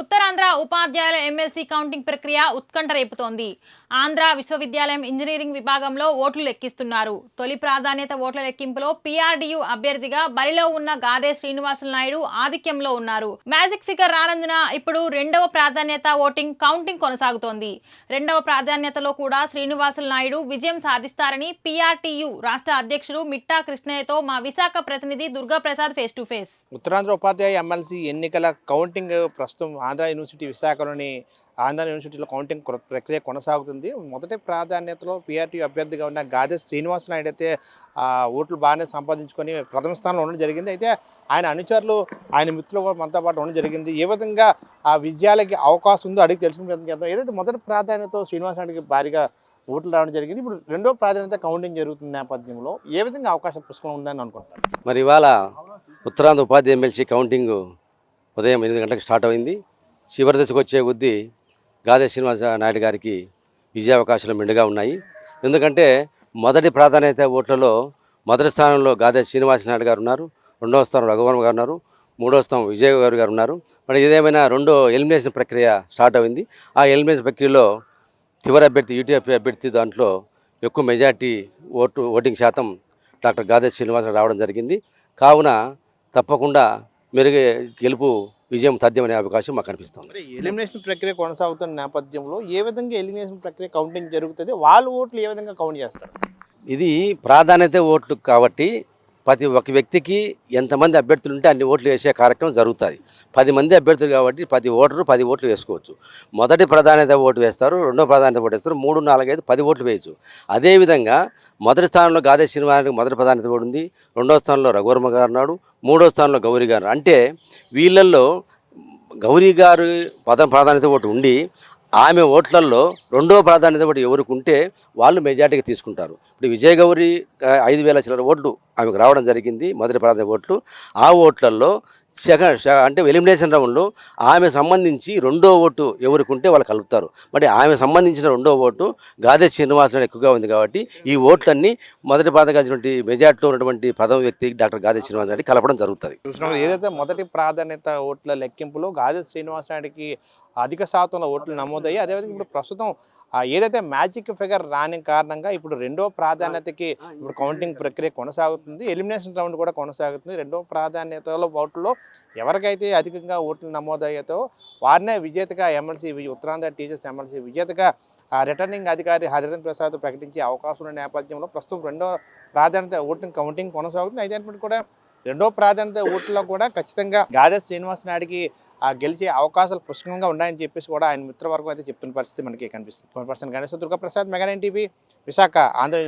ఉత్తరాంధ్ర ఉపాధ్యాయుల MLC counting ప్రక్రియ ఉత్కంఠ రేపుతోంది. ఆంధ్ర విశ్వవిద్యాలయం ఇంజనీరింగ్ విభాగంలో ఓట్లు లెక్కిస్తున్నారు. తొలి ప్రాధాన్యత ఓట్ల లెక్కింపులో పీఆర్డీయూ అభ్యర్థిగా బరిలో ఉన్న గాదే శ్రీనివాసులు నాయుడు ఆధిక్యంలో ఉన్నారు. మ్యాజిక్ ఫిగర్ రానందున ఇప్పుడు రెండవ ప్రాధాన్యత ఓటింగ్ కౌంటింగ్ కొనసాగుతోంది. రెండవ ప్రాధాన్యతలో కూడా శ్రీనివాసులు నాయుడు విజయం సాధిస్తారని పీఆర్టీయూ రాష్ట్ర అధ్యక్షుడు మిట్టా కృష్ణయ్యతో మా విశాఖ ప్రతినిధి Durga Prasad face to face. Uttarandhra Upadhyaya MLC ఎన్నికల కౌంటింగ్ ప్రస్తుతం ఆంధ్ర యూనివర్సిటీ విశాఖలోని ఆంధ్ర యూనివర్సిటీలో కౌంటింగ్ ప్రక్రియ కొనసాగుతుంది. మొదటి ప్రాధాన్యతలో పీఆర్టీ అభ్యర్థిగా ఉన్న గాదే శ్రీనివాస్ నాయుడు అయితే ఆ, ఓట్లు బాగానే సంపాదించుకొని ప్రథమ స్థానంలో ఉండడం జరిగింది. అయితే ఆయన అనుచరులు ఆయన మిత్రులు కూడా మనతో పాటు ఉండడం జరిగింది. ఏ విధంగా ఆ విజయాలకి అవకాశం ఉందో అడిగి తెలుసుకునే ప్రయత్నం చేద్దాం. ఏదైతే మొదటి ప్రాధాన్యత శ్రీనివాస్ నాయుడికి భారీగా ఓట్లు రావడం జరిగింది ఇప్పుడు రెండో ప్రాధాన్యత కౌంటింగ్ జరుగుతున్న నేపథ్యంలో ఏ విధంగా అవకాశం పుష్కలం ఉందని అనుకుంటారు మరి ఇవాళ ఉత్తరాంధ్ర ఉపాధి ఎమ్మెల్సీ కౌంటింగ్ ఉదయం ఎనిమిది గంటలకు స్టార్ట్ అయింది. చివరి దశకు వచ్చే కొద్దీ గాదే శ్రీనివాస నాయుడు గారికి విజయావకాశాలు మెండుగా ఉన్నాయి. ఎందుకంటే మొదటి ప్రాధాన్యత ఓట్లలో మొదటి స్థానంలో గాదే శ్రీనివాస నాయుడు గారు ఉన్నారు. రెండవ స్థానం రఘువర్మ గారు ఉన్నారు. మూడవ స్థానం విజయ్ గారు గారు ఉన్నారు. మరి ఏదేమైనా రెండో ఎలిమినేషన్ ప్రక్రియ స్టార్ట్ అయింది. ఆ ఎలిమినేషన్ ప్రక్రియలో చివరి అభ్యర్థి యూటీఎఫ్ అభ్యర్థి దాంట్లో ఎక్కువ మెజార్టీ ఓటు ఓటింగ్ శాతం డాక్టర్ గాదే శ్రీనివాస రావడం జరిగింది. కావున తప్పకుండా మెరుగే గెలుపు విజయం తథ్యమనే అవకాశం మాకు కనిపిస్తుంది మరి ఎలిమినేషన్ ప్రక్రియ కొనసాగుతున్న నేపథ్యంలో ఏ విధంగా ఎలిమినేషన్ ప్రక్రియ కౌంటింగ్ జరుగుతుంది? వాళ్ళ ఓట్లు ఏ విధంగా కౌంట్ చేస్తారు? ఇది ప్రాధాన్యత ఓట్లు కాబట్టి ప్రతి ఒక వ్యక్తికి ఎంతమంది అభ్యర్థులు ఉంటే అన్ని ఓట్లు వేసే కార్యక్రమం జరుగుతుంది. పది మంది అభ్యర్థులు కాబట్టి ప్రతి ఓటరు పది ఓట్లు వేసుకోవచ్చు. మొదటి ప్రాధాన్యత ఓటు వేస్తారు రెండో ప్రాధాన్యత ఓటు వేస్తారు మూడు నాలుగు ఐదు పది ఓట్లు వేయచ్చు. అదేవిధంగా మొదటి స్థానంలో గాదే శ్రీనివాసానికి మొదటి ప్రాధాన్యత ఓటు ఉంది రెండో స్థానంలో రఘువర్మ గారు నాడు మూడో స్థానంలో గౌరీ గారు అంటే వీళ్ళల్లో గౌరీ గారు పదం ప్రాధాన్యత ఓటు ఉండి ఆమె ఓట్లల్లో రెండో ప్రాధాన్యత ఒకటి ఎవరికి ఉంటే వాళ్ళు మెజార్టీగా తీసుకుంటారు. ఇప్పుడు విజయగౌరి ఐదు వేల చిల్లర ఓట్లు ఆమెకు రావడం జరిగింది మొదటి ప్రాధాన్యత ఓట్లు. ఆ ఓట్లలో సెకండ్ అంటే ఎలిమినేషన్ రౌండ్లో ఆమె సంబంధించి రెండో ఓటు ఎవరికి ఉంటే వాళ్ళు కలుపుతారు. మరి ఆమె సంబంధించిన రెండో ఓటు గాదే శ్రీనివాసరావు ఎక్కువగా ఉంది కాబట్టి ఈ ఓట్లన్నీ మొదటి ప్రాధాన్యత మెజార్టీలో ఉన్నటువంటి ప్రథమ వ్యక్తి డాక్టర్ గాదే శ్రీనివాసరావు కలపడం జరుగుతుంది. ఏదైతే మొదటి ప్రాధాన్యత ఓట్ల లెక్కింపులో గాదే శ్రీనివాసరావుకి అధిక శాతంలో ఓట్లు నమోదయ్యాయి అదేవిధంగా ఇప్పుడు ప్రస్తుతం ఏదైతే మ్యాజిక్ ఫిగర్ రాని కారణంగా ఇప్పుడు రెండో ప్రాధాన్యతకి ఇప్పుడు కౌంటింగ్ ప్రక్రియ కొనసాగుతుంది ఎలిమినేషన్ రౌండ్ కూడా కొనసాగుతుంది. రెండో ప్రాధాన్యతలో ఓట్లలో ఎవరికైతే అధికంగా ఓట్లు నమోదయ్యాతో వారినే విజేతగా ఎమ్మెల్సీ ఉత్తరాంధ్ర టీచర్స్ ఎమ్మెల్సీ విజేతగా రిటర్నింగ్ అధికారి హరిరన్ ప్రసాద్ ప్రకటించే అవకాశం ఉన్న నేపథ్యంలో ప్రస్తుతం రెండో ప్రాధాన్యత ఓటింగ్ కౌంటింగ్ కొనసాగుతుంది. అయితే కూడా రెండో ప్రాధాన్యత ఓట్లలో కూడా ఖచ్చితంగా గాదే శ్రీనివాస్ నాయుడికి ఆ గెలిచే అవకాశాలు పుష్కలంగా ఉన్నాయని చెప్పేసి కూడా ఆయన మిత్రవర్గం అయితే చెప్తున్న పరిస్థితి మనకి కనిపిస్తుంది. Person Ganeshwara Durga Prasad mega TV Visakha Andhra